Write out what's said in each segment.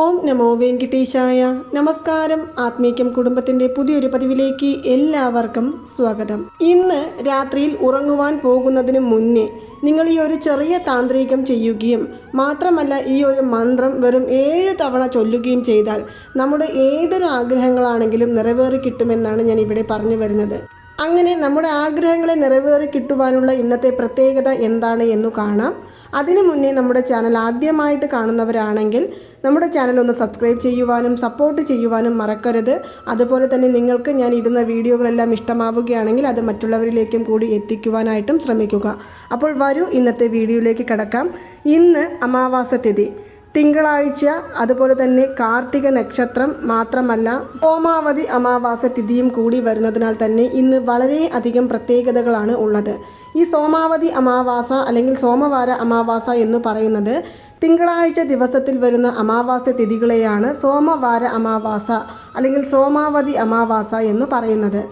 ഓം നമോ വെങ്കിട്ടേശായ. നമസ്കാരം. ആത്മീക്യം കുടുംബത്തിന്റെ പുതിയൊരു പതിവിലേക്ക് എല്ലാവർക്കും സ്വാഗതം. ഇന്ന് രാത്രിയിൽ ഉറങ്ങുവാൻ പോകുന്നതിന് മുന്നേ നിങ്ങൾ ഈ ഒരു ചെറിയ താന്ത്രികം ചെയ്യുകയും മാത്രമല്ല ഈ ഒരു മന്ത്രം വെറും ഏഴ് തവണ ചൊല്ലുകയും ചെയ്താൽ നമ്മുടെ ഏതൊരു ആഗ്രഹങ്ങളാണെങ്കിലും നിറവേറി കിട്ടുമെന്നാണ് ഞാൻ ഇവിടെ പറഞ്ഞു വരുന്നത്. അങ്ങനെ നമ്മുടെ ആഗ്രഹങ്ങളെ നിറവേറി കിട്ടുവാനുള്ള ഇന്നത്തെ പ്രത്യേകത എന്താണ് എന്ന് കാണാം. അതിനു മുന്നേ നമ്മുടെ ചാനൽ ആദ്യമായിട്ട് കാണുന്നവരാണെങ്കിൽ നമ്മുടെ ചാനൽ ഒന്ന് സബ്സ്ക്രൈബ് ചെയ്യുവാനും സപ്പോർട്ട് ചെയ്യുവാനും മറക്കരുത്. അതുപോലെ തന്നെ നിങ്ങൾക്ക് ഞാൻ ഇടുന്ന വീഡിയോകളെല്ലാം ഇഷ്ടമാവുകയാണെങ്കിൽ അത് മറ്റുള്ളവരിലേക്കും കൂടി എത്തിക്കുവാനായിട്ടും ശ്രമിക്കുക. അപ്പോൾ വരൂ ഇന്നത്തെ വീഡിയോയിലേക്ക് കിടക്കാം. ഇന്ന് അമാവാസ തിഥി. തിങ്കളാഴ്ച അതുപോലെ തന്നെ കാർത്തിക നക്ഷത്രം മാത്രമല്ല ഓമാവതി അമാവാസ തിഥിയും കൂടി വരുന്നതിനാൽ തന്നെ ഇന്ന് വളരെ അധികം പ്രത്യേകതകളാണ് ഉള്ളത്. ഈ സോമാവതി അമാവാസ അല്ലെങ്കിൽ സോമവാര അമാവാസ എന്ന് പറയുന്നത് തിങ്കളാഴ്ച ദിവസത്തിൽ വരുന്ന അമാവാസ തിഥികളെയാണ് സോമവാര അമാവാസ അല്ലെങ്കിൽ സോമാവതി അമാവാസ എന്ന് പറയുന്നത്.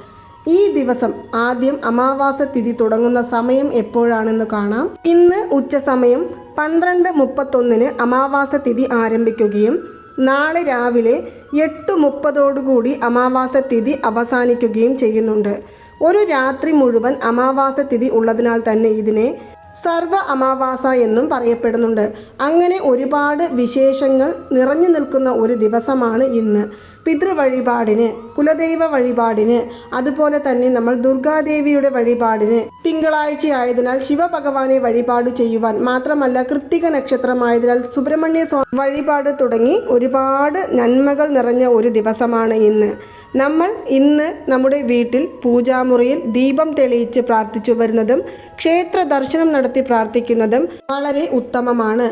ഈ ദിവസം ആദ്യം അമാവാസ തിഥി തുടങ്ങുന്ന സമയം എപ്പോഴാണെന്ന് കാണാം. ഇന്ന് ഉച്ച സമയം പന്ത്രണ്ട് മുപ്പത്തൊന്നിന് അമാവാസ തിഥി ആരംഭിക്കുകയും നാളെ രാവിലെ എട്ട് മുപ്പതോടുകൂടി അമാവാസ തിഥി അവസാനിക്കുകയും ചെയ്യുന്നുണ്ട്. ഒരു രാത്രി മുഴുവൻ അമാവാസ തിഥി ഉള്ളതിനാൽ തന്നെ ഇതിനെ സർവ അമാവാസ എന്നും പറയപ്പെടുന്നുണ്ട്. അങ്ങനെ ഒരുപാട് വിശേഷങ്ങൾ നിറഞ്ഞു നിൽക്കുന്ന ഒരു ദിവസമാണ് ഇന്ന്. പിതൃവഴിപാടിന് കുലദൈവ വഴിപാടിന് അതുപോലെ തന്നെ നമ്മൾ ദുർഗാദേവിയുടെ വഴിപാടിന് തിങ്കളാഴ്ച ആയതിനാൽ ശിവഭഗവാനെ വഴിപാട് ചെയ്യുവാൻ മാത്രമല്ല കൃത്തിക നക്ഷത്രമായതിനാൽ സുബ്രഹ്മണ്യ സ്വാമി വഴിപാട് തുടങ്ങി ഒരുപാട് നന്മകൾ നിറഞ്ഞ ഒരു ദിവസമാണ് ഇന്ന്. നമ്മൾ ഇന്ന് നമ്മുടെ വീട്ടിൽ പൂജാമുറിയിൽ ദീപം തെളിയിച്ച് പ്രാർത്ഥിച്ചു വരുന്നതും ക്ഷേത്ര ദർശനം നടത്തി പ്രാർത്ഥിക്കുന്നതും വളരെ ഉത്തമമാണ്.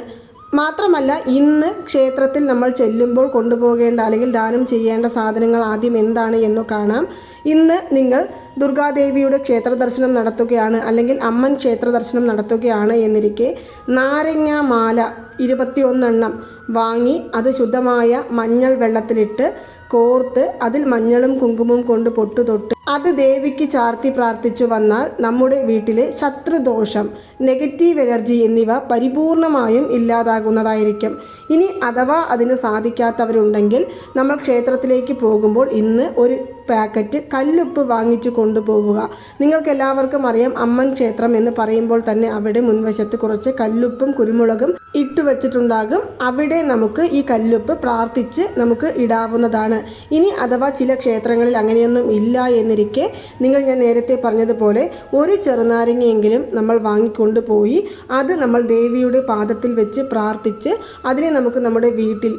മാത്രമല്ല ഇന്ന് ക്ഷേത്രത്തിൽ നമ്മൾ ചെല്ലുമ്പോൾ കൊണ്ടുപോകേണ്ട അല്ലെങ്കിൽ ദാനം ചെയ്യേണ്ട സാധനങ്ങൾ ആദ്യം എന്താണ് എന്ന് കാണാം. ഇന്ന് നിങ്ങൾ ദുർഗാദേവിയുടെ ക്ഷേത്ര ദർശനം നടത്തുകയാണ് അല്ലെങ്കിൽ അമ്മൻ ക്ഷേത്ര ദർശനം നടത്തുകയാണ് എന്നിരിക്കെ നാരങ്ങ മാല ഇരുപത്തിയൊന്നെണ്ണം വാങ്ങി അത് ശുദ്ധമായ മഞ്ഞൾ വെള്ളത്തിലിട്ട് കോർത്ത് അതിൽ മഞ്ഞളും കുങ്കുമവും കൊണ്ട് പൊട്ടു തൊട്ട് അത് ദേവിക്ക് ചാർത്തി പ്രാർത്ഥിച്ചു വന്നാൽ നമ്മുടെ വീട്ടിലെ ശത്രുദോഷം നെഗറ്റീവ് എനർജി എന്നിവ പരിപൂർണമായും ഇല്ലാതാകുന്നതായിരിക്കും. ഇനി അഥവാ അതിന് സാധിക്കാത്തവരുണ്ടെങ്കിൽ നമ്മൾ ക്ഷേത്രത്തിലേക്ക് പോകുമ്പോൾ ഇന്ന് ഒരു പാക്കറ്റ് കല്ലുപ്പ് വാങ്ങിച്ചു കൊണ്ടുപോവുക. നിങ്ങൾക്ക് എല്ലാവർക്കും അറിയാം അമ്മൻ ക്ഷേത്രം എന്ന് പറയുമ്പോൾ തന്നെ അവിടെ മുൻവശത്ത് കുറച്ച് കല്ലുപ്പും കുരുമുളകും ഇട്ടു വച്ചിട്ടുണ്ടാകും അവിടെ നമുക്ക് ഈ കല്ലുപ്പ് പ്രാർത്ഥിച്ച് നമുക്ക് ഇടാവുന്നതാണ്. ഇനി അഥവാ ചില ക്ഷേത്രങ്ങളിൽ അങ്ങനെയൊന്നും ഇല്ല എന്നിരിക്കെ നിങ്ങൾ ഞാൻ നേരത്തെ പറഞ്ഞതുപോലെ ഒരു ചെറുനാരങ്ങയെങ്കിലും നമ്മൾ വാങ്ങിക്കൊണ്ടുപോയി അത് നമ്മൾ ദേവിയുടെ പാദത്തിൽ വെച്ച് പ്രാർത്ഥിച്ച് അതിനെ നമുക്ക് നമ്മുടെ വീട്ടിൽ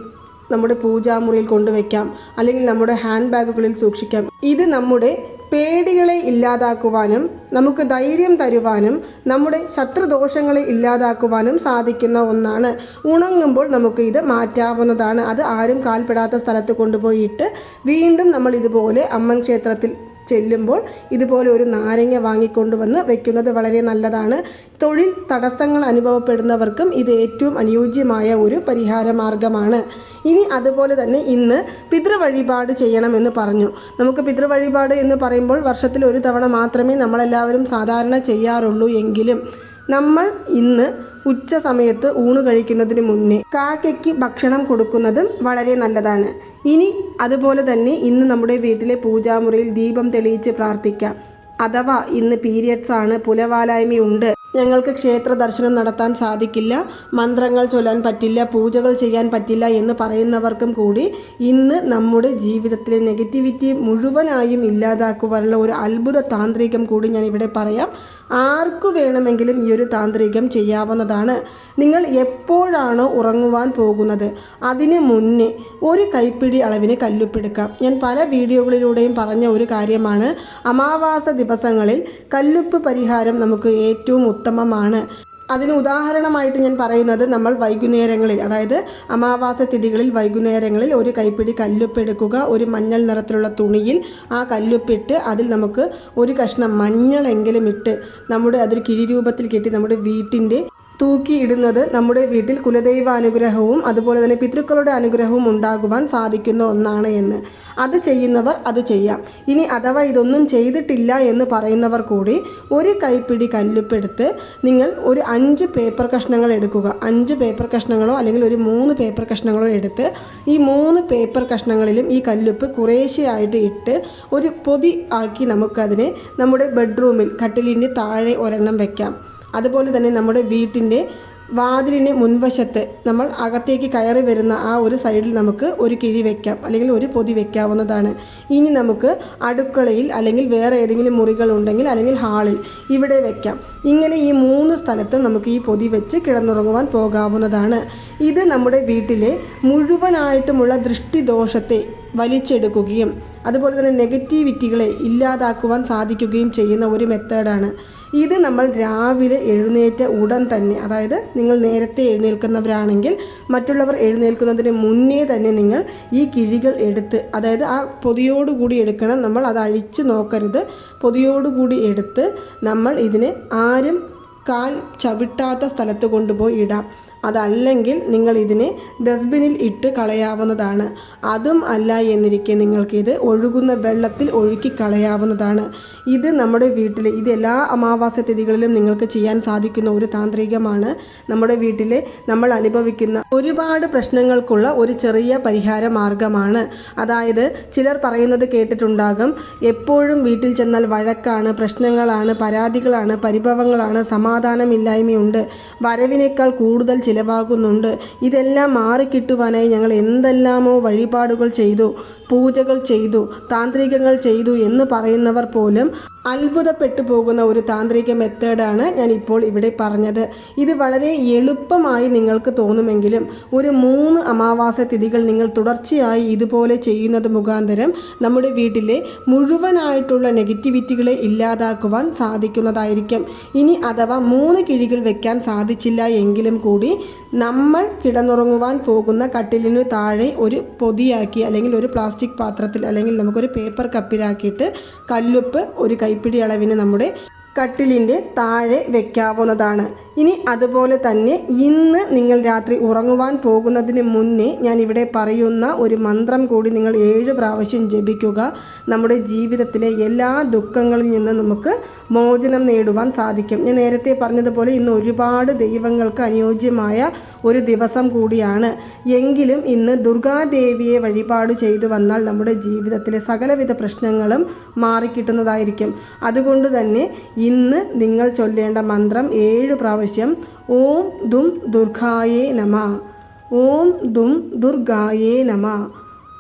നമ്മുടെ പൂജാമുറിയിൽ കൊണ്ടുവയ്ക്കാം അല്ലെങ്കിൽ നമ്മുടെ ഹാൻഡ് ബാഗുകളിൽ സൂക്ഷിക്കാം. ഇത് നമ്മുടെ പേടികളെ ഇല്ലാതാക്കുവാനും നമുക്ക് ധൈര്യം തരുവാനും നമ്മുടെ ശത്രുദോഷങ്ങളെ ഇല്ലാതാക്കുവാനും സാധിക്കുന്ന ഒന്നാണ്. ഉണങ്ങുമ്പോൾ നമുക്ക് ഇത് മാറ്റാവുന്നതാണ്. അത് ആരും കാൽപ്പെടാത്ത സ്ഥലത്ത് കൊണ്ടുപോയിട്ട് വീണ്ടും നമ്മൾ ഇതുപോലെ അമ്മൻ ക്ഷേത്രത്തിൽ ചെല്ലുമ്പോൾ ഇതുപോലെ ഒരു നാരങ്ങ വാങ്ങിക്കൊണ്ട് വന്ന് വെക്കുന്നത് വളരെ നല്ലതാണ്. തൊഴിൽ തടസ്സങ്ങൾ അനുഭവപ്പെടുന്നവർക്കും ഇത് ഏറ്റവും അനുയോജ്യമായ ഒരു പരിഹാര മാർഗമാണ് ഇനി അതുപോലെ തന്നെ ഇന്ന് പിതൃവഴിപാട് ചെയ്യണമെന്ന് പറഞ്ഞു. നമുക്ക് പിതൃവഴിപാട് എന്ന് പറയുമ്പോൾ വർഷത്തിൽ ഒരു തവണ മാത്രമേ നമ്മളെല്ലാവരും സാധാരണ ചെയ്യാറുള്ളൂ എങ്കിലും നമ്മൾ ഇന്ന് ഉച്ച സമയത്ത് ഊണ് കഴിക്കുന്നതിന് മുന്നേ കാക്കയ്ക്ക് ഭക്ഷണം കൊടുക്കുന്നതും വളരെ നല്ലതാണ്. ഇനി അതുപോലെ തന്നെ ഇന്ന് നമ്മുടെ വീട്ടിലെ പൂജാമുറിയിൽ ദീപം തെളിയിച്ച് പ്രാർത്ഥിക്കാം. അഥവാ ഇന്ന് പീരിയഡ്സ് ആണ് പുലവാലായ്മയുണ്ട്. ഞങ്ങൾക്ക് ക്ഷേത്ര ദർശനം നടത്താൻ സാധിക്കില്ല മന്ത്രങ്ങൾ ചൊല്ലാൻ പറ്റില്ല പൂജകൾ ചെയ്യാൻ പറ്റില്ല എന്ന് പറയുന്നവർക്കും കൂടി ഇന്ന് നമ്മുടെ ജീവിതത്തിലെ നെഗറ്റിവിറ്റി മുഴുവനായും ഇല്ലാതാക്കുവാനുള്ള ഒരു അത്ഭുത താന്ത്രികം കൂടി ഞാൻ ഇവിടെ പറയാം. ആർക്കു വേണമെങ്കിലും ഈ ഒരു താന്ത്രികം ചെയ്യാവുന്നതാണ്. നിങ്ങൾ എപ്പോഴാണോ ഉറങ്ങുവാൻ പോകുന്നത് അതിന് മുന്നേ ഒരു കൈപ്പിടി അളവിന് കല്ലുപ്പെടുക്കാം ഞാൻ പല വീഡിയോകളിലൂടെയും പറഞ്ഞ ഒരു കാര്യമാണ് അമാവാസ ദിവസങ്ങളിൽ കല്ലുപ്പ് പരിഹാരം നമുക്ക് ഏറ്റവും ഉത്തമമാണ്. അതിന് ഉദാഹരണമായിട്ട് ഞാൻ പറയുന്നത് നമ്മൾ വൈകുന്നേരങ്ങളിൽ അതായത് അമാവാസ തിഥികളിൽ വൈകുന്നേരങ്ങളിൽ ഒരു കൈപ്പിടി കല്ലുപ്പ് എടുക്കുക ഒരു മഞ്ഞൾ നിറത്തിലുള്ള തുണിയിൽ ആ കല്ലുപ്പിട്ട് അതിൽ നമുക്ക് ഒരു കഷ്ണം മഞ്ഞളെങ്കിലും ഇട്ട് നമ്മുടെ അതൊരു കിഴി രൂപത്തിൽ കെട്ടി നമ്മുടെ വീട്ടിന്റെ തൂക്കിയിടുന്നത് നമ്മുടെ വീട്ടിൽ കുലദൈവ അനുഗ്രഹവും അതുപോലെ തന്നെ പിതൃക്കളുടെ അനുഗ്രഹവും ഉണ്ടാകുവാൻ സാധിക്കുന്ന ഒന്നാണ് എന്ന്. അത് ചെയ്യുന്നവർ അത് ചെയ്യാം. ഇനി അഥവാ ഇതൊന്നും ചെയ്തിട്ടില്ല എന്ന് പറയുന്നവർ കൂടി ഒരു കൈപ്പിടി കല്ലുപ്പെടുത്ത് നിങ്ങൾ ഒരു അഞ്ച് പേപ്പർ കഷ്ണങ്ങൾ എടുക്കുക. അഞ്ച് പേപ്പർ കഷ്ണങ്ങളോ അല്ലെങ്കിൽ ഒരു മൂന്ന് പേപ്പർ കഷ്ണങ്ങളോ എടുത്ത് ഈ മൂന്ന് പേപ്പർ കഷ്ണങ്ങളിലും ഈ കല്ലുപ്പ് കുറേശ്ശെയായിട്ട് ഇട്ട് ഒരു പൊതി ആക്കി നമുക്കതിനെ നമ്മുടെ ബെഡ്റൂമിൽ കട്ടിലിന്റെ താഴെ ഒരെണ്ണം വെക്കാം. അതുപോലെ തന്നെ നമ്മുടെ വീട്ടിന്റെ വാതിലിന് മുൻവശത്ത് നമ്മൾ അകത്തേക്ക് കയറി വരുന്ന ആ ഒരു സൈഡിൽ നമുക്ക് ഒരു കിഴി വെക്കാം അല്ലെങ്കിൽ ഒരു പൊതി വെക്കാവുന്നതാണ്. ഇനി നമുക്ക് അടുക്കളയിൽ അല്ലെങ്കിൽ വേറെ ഏതെങ്കിലും മുറികൾ ഉണ്ടെങ്കിൽ അല്ലെങ്കിൽ ഹാളിൽ ഇവിടെ വെക്കാം. ഇങ്ങനെ ഈ മൂന്ന് സ്ഥലത്തും നമുക്ക് ഈ പൊതി വെച്ച് കിടന്നുറങ്ങുവാൻ പോകാവുന്നതാണ്. ഇത് നമ്മുടെ വീട്ടിലെ മുഴുവനായിട്ടുമുള്ള ദൃഷ്ടിദോഷത്തെ വലിച്ചെടുക്കുകയും അതുപോലെ തന്നെ നെഗറ്റിവിറ്റികളെ ഇല്ലാതാക്കുവാൻ സാധിക്കുകയും ചെയ്യുന്ന ഒരു മെത്തേഡാണ്. ഇത് നമ്മൾ രാവിലെ എഴുന്നേറ്റ ഉടൻ തന്നെ അതായത് നിങ്ങൾ നേരത്തെ എഴുന്നേൽക്കുന്നവരാണെങ്കിൽ മറ്റുള്ളവർ എഴുന്നേൽക്കുന്നതിന് മുന്നേ തന്നെ നിങ്ങൾ ഈ കിഴികൾ എടുത്ത് അതായത് ആ പൊതിയോടുകൂടി എടുക്കണം നമ്മൾ അത് അഴിച്ച് നോക്കരുത്. പൊതിയോടുകൂടി എടുത്ത് നമ്മൾ ഇതിനെ ആരും കാൽ ചവിട്ടാത്ത സ്ഥലത്ത് കൊണ്ടുപോയി ഇടാം. അതല്ലെങ്കിൽ നിങ്ങൾ ഇതിനെ ഡസ്റ്റ്ബിനിൽ ഇട്ട് കളയാവുന്നതാണ്. അതും അല്ല എന്നിരിക്കെ നിങ്ങൾക്കിത് ഒഴുകുന്ന വെള്ളത്തിൽ ഒഴുക്കി കളയാവുന്നതാണ്. ഇത് നമ്മുടെ വീട്ടിൽ ഇത് എല്ലാ അമാവാസ്യ തിഥികളിലും നിങ്ങൾക്ക് ചെയ്യാൻ സാധിക്കുന്ന ഒരു താന്ത്രികമാണ്. നമ്മുടെ വീട്ടിലെ നമ്മൾ അനുഭവിക്കുന്ന ഒരുപാട് പ്രശ്നങ്ങൾക്കുള്ള ഒരു ചെറിയ പരിഹാര മാർഗമാണ്. അതായത് ചിലർ പറയുന്നത് കേട്ടിട്ടുണ്ടാകും എപ്പോഴും വീട്ടിൽ ചെന്നാൽ വഴക്കാണ് പ്രശ്നങ്ങളാണ് പരാതികളാണ് പരിഭവങ്ങളാണ് സമാധാനമില്ലായ്മയുണ്ട്. വരവിനേക്കാൾ കൂടുതൽ ചിലവാകുന്നുണ്ട്. ഇതെല്ലാം മാറിക്കിട്ടുവാനായി ഞങ്ങൾ എന്തെല്ലാമോ വഴിപാടുകൾ ചെയ്തു പൂജകൾ ചെയ്തു താന്ത്രികങ്ങൾ ചെയ്തു എന്ന് പറയുന്നവർ പോലും അത്ഭുതപ്പെട്ടു പോകുന്ന ഒരു താന്ത്രിക മെത്തേഡാണ് ഞാൻ ഇപ്പോൾ ഇവിടെ പറഞ്ഞത്. ഇത് വളരെ എളുപ്പമായി നിങ്ങൾക്ക് തോന്നുമെങ്കിലും ഒരു മൂന്ന് അമാവാസ തിഥികൾ നിങ്ങൾ തുടർച്ചയായി ഇതുപോലെ ചെയ്യുന്നത് മുഖാന്തരം നമ്മുടെ വീട്ടിലെ മുഴുവനായിട്ടുള്ള നെഗറ്റിവിറ്റികളെ ഇല്ലാതാക്കുവാൻ സാധിക്കുന്നതായിരിക്കും. ഇനി അഥവാ മൂന്ന് കിഴികൾ വെക്കാൻ സാധിച്ചില്ല എങ്കിലും കൂടി നമ്മൾ കിടന്നുറങ്ങുവാൻ പോകുന്ന കട്ടിലിനു താഴെ ഒരു പൊതിയാക്കി അല്ലെങ്കിൽ ഒരു പ്ലാസ്റ്റിക് പാത്രത്തിൽ അല്ലെങ്കിൽ നമുക്കൊരു പേപ്പർ കപ്പിലാക്കിയിട്ട് കല്ലുപ്പ് ഒരു കൈപ്പിടി അളവിന് നമ്മുടെ കട്ടിലിന്റെ താഴെ വെക്കാവുന്നതാണ്. ഇനി അതുപോലെ തന്നെ ഇന്ന് നിങ്ങൾ രാത്രി ഉറങ്ങുവാൻ പോകുന്നതിന് മുന്നേ ഞാൻ ഇവിടെ പറയുന്ന ഒരു മന്ത്രം കൂടി നിങ്ങൾ ഏഴ് പ്രാവശ്യം ജപിക്കുക. നമ്മുടെ ജീവിതത്തിലെ എല്ലാ ദുഃഖങ്ങളിൽ നിന്ന് നമുക്ക് മോചനം നേടുവാൻ സാധിക്കും. ഞാൻ നേരത്തെ പറഞ്ഞതുപോലെ ഇന്ന് ഒരുപാട് ദൈവങ്ങൾക്ക് അനുയോജ്യമായ ഒരു ദിവസം കൂടിയാണ്. എങ്കിലും ഇന്ന് ദുർഗാദേവിയെ വഴിപാട് ചെയ്തു വന്നാൽ നമ്മുടെ ജീവിതത്തിലെ സകലവിധ പ്രശ്നങ്ങളും മാറിക്കിട്ടുന്നതായിരിക്കും. അതുകൊണ്ട് തന്നെ ഇന്ന് നിങ്ങൾ ചൊല്ലേണ്ട മന്ത്രം ഏഴ് പ്രാവശ്യം ഓം ദും ദുർഗായേ നമ. ഓം ദും ദുർഗായേ നമ.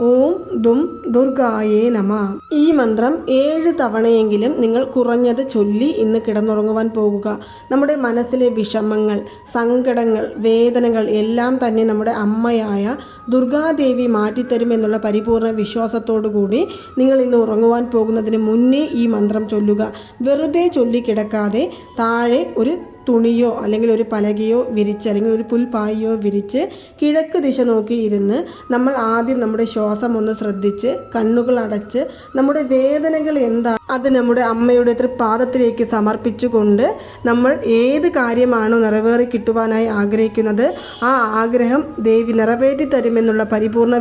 ഓം ദും ദുർഗായേ നമ. ഈ മന്ത്രം ഏഴ് തവണയെങ്കിലും നിങ്ങൾ കുറഞ്ഞത് ചൊല്ലി ഇന്ന് കിടന്നുറങ്ങുവാൻ പോകുക. നമ്മുടെ മനസ്സിലെ വിഷമങ്ങൾ സങ്കടങ്ങൾ വേദനകൾ എല്ലാം തന്നെ നമ്മുടെ അമ്മയായ ദുർഗാദേവി മാറ്റിത്തരുമെന്നുള്ള പരിപൂർണ വിശ്വാസത്തോടു കൂടി നിങ്ങൾ ഇന്ന് ഉറങ്ങുവാൻ പോകുന്നതിന് മുന്നേ ഈ മന്ത്രം ചൊല്ലുക. വെറുതെ ചൊല്ലിക്കിടക്കാതെ താഴെ ഒരു തുണിയോ അല്ലെങ്കിൽ ഒരു പലകയോ വിരിച്ച് അല്ലെങ്കിൽ ഒരു പുൽപ്പായോ വിരിച്ച് കിഴക്ക് ദിശ നോക്കി ഇരുന്ന് നമ്മൾ ആദ്യം നമ്മുടെ ശ്വാസം ഒന്ന് ശ്രദ്ധിച്ച് കണ്ണുകൾ അടച്ച് നമ്മുടെ വേദനകൾ എന്താണ് അത് നമ്മുടെ അമ്മയുടെ തൃപ്പാദത്തിലേക്ക് സമർപ്പിച്ചുകൊണ്ട് നമ്മൾ ഏത് കാര്യമാണോ നിറവേറി കിട്ടുവാനായി ആഗ്രഹിക്കുന്നത് ആ ആഗ്രഹം ദേവി നിറവേറ്റി തരുമെന്നുള്ള പരിപൂർണ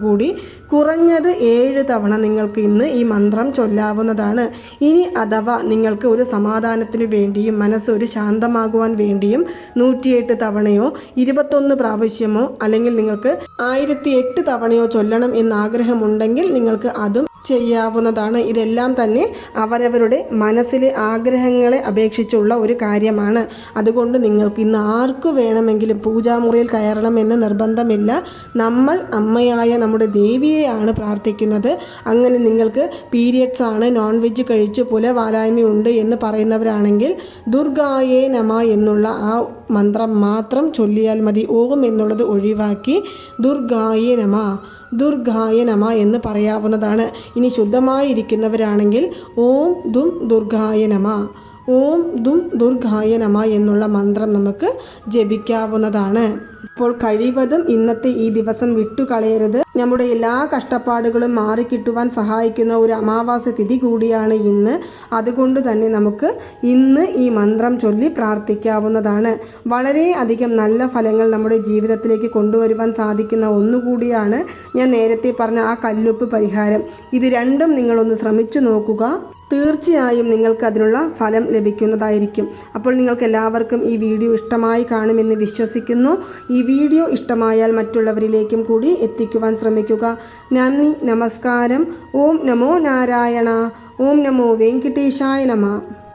കൂടി കുറഞ്ഞത് ഏഴ് തവണ നിങ്ങൾക്ക് ഇന്ന് ഈ മന്ത്രം ചൊല്ലാവുന്നതാണ്. ഇനി അഥവാ നിങ്ങൾക്ക് ഒരു സമാധാനത്തിനു വേണ്ടിയും മനസ്സ് ഒരു ശാന്തമാകുവാൻ വേണ്ടിയും നൂറ്റിയെട്ട് തവണയോ ഇരുപത്തൊന്ന് പ്രാവശ്യമോ അല്ലെങ്കിൽ നിങ്ങൾക്ക് ആയിരത്തി എട്ട് തവണയോ ചൊല്ലണം എന്ന് ആഗ്രഹമുണ്ടെങ്കിൽ നിങ്ങൾക്ക് അതും ചെയ്യാവുന്നതാണ്. ഇതെല്ലാം തന്നെ അവരവരുടെ മനസ്സിലെ ആഗ്രഹങ്ങളെ അപേക്ഷിച്ചുള്ള ഒരു കാര്യമാണ്. അതുകൊണ്ട് നിങ്ങൾക്ക് ഇന്ന് ആർക്ക് വേണമെങ്കിലും പൂജാമുറിയിൽ കയറണമെന്ന് നിർബന്ധമില്ല. നമ്മൾ അമ്മയായ നമ്മുടെ ദേവിയെയാണ് പ്രാർത്ഥിക്കുന്നത്. അങ്ങനെ നിങ്ങൾക്ക് പീരിയഡ്സ് ആണ് നോൺ വെജ് കഴിച്ച് പുലവാലായ്മയുണ്ട് എന്ന് പറയുന്നവരാണെങ്കിൽ ദുർഗായേ നമ എന്നുള്ള ആ മന്ത്രം മാത്രം ചൊല്ലിയാൽ മതി. ഓം എന്നുള്ളത് ഒഴിവാക്കി ദുർഗായനമ നമ ദുർഗായ നമ എന്ന് പറയാവുന്നതാണ്. ഇനി ശുദ്ധമായിരിക്കുന്നവരാണെങ്കിൽ ഓം ദും ദുർഗായ നമ. ഓം ദും ദുർഗായ നമ എന്നുള്ള മന്ത്രം നമുക്ക് ജപിക്കാവുന്നതാണ്. അപ്പോൾ കഴിവതും ഇന്നത്തെ ഈ ദിവസം വിട്ടുകളയരുത്. നമ്മുടെ എല്ലാ കഷ്ടപ്പാടുകളും മാറിക്കിട്ടുവാൻ സഹായിക്കുന്ന ഒരു അമാവാസ തിഥി കൂടിയാണ് ഇന്ന്. അതുകൊണ്ട് തന്നെ നമുക്ക് ഇന്ന് ഈ മന്ത്രം ചൊല്ലി പ്രാർത്ഥിക്കാവുന്നതാണ്. വളരെ അധികം നല്ല ഫലങ്ങൾ നമ്മുടെ ജീവിതത്തിലേക്ക് കൊണ്ടുവരുവാൻ സാധിക്കുന്ന ഒന്നുകൂടിയാണ് ഞാൻ നേരത്തെ പറഞ്ഞ ആ കല്ലുപ്പ് പരിഹാരം. ഇത് രണ്ടും നിങ്ങളൊന്ന് ശ്രമിച്ചു നോക്കുക. തീർച്ചയായും നിങ്ങൾക്ക് അതിനുള്ള ഫലം ലഭിക്കുന്നതായിരിക്കും. അപ്പോൾ നിങ്ങൾക്ക് എല്ലാവർക്കും ഈ വീഡിയോ ഇഷ്ടമായി കാണുമെന്ന് വിശ്വസിക്കുന്നു. ഈ വീഡിയോ ഇഷ്ടമായാൽ മറ്റുള്ളവരിലേക്കും കൂടി എത്തിക്കുവാൻ ശ്രമിക്കുക. നന്ദി നമസ്കാരം. ഓം നമോ നാരായണ. ഓം നമോ വെങ്കിട്ടേശായ നമ.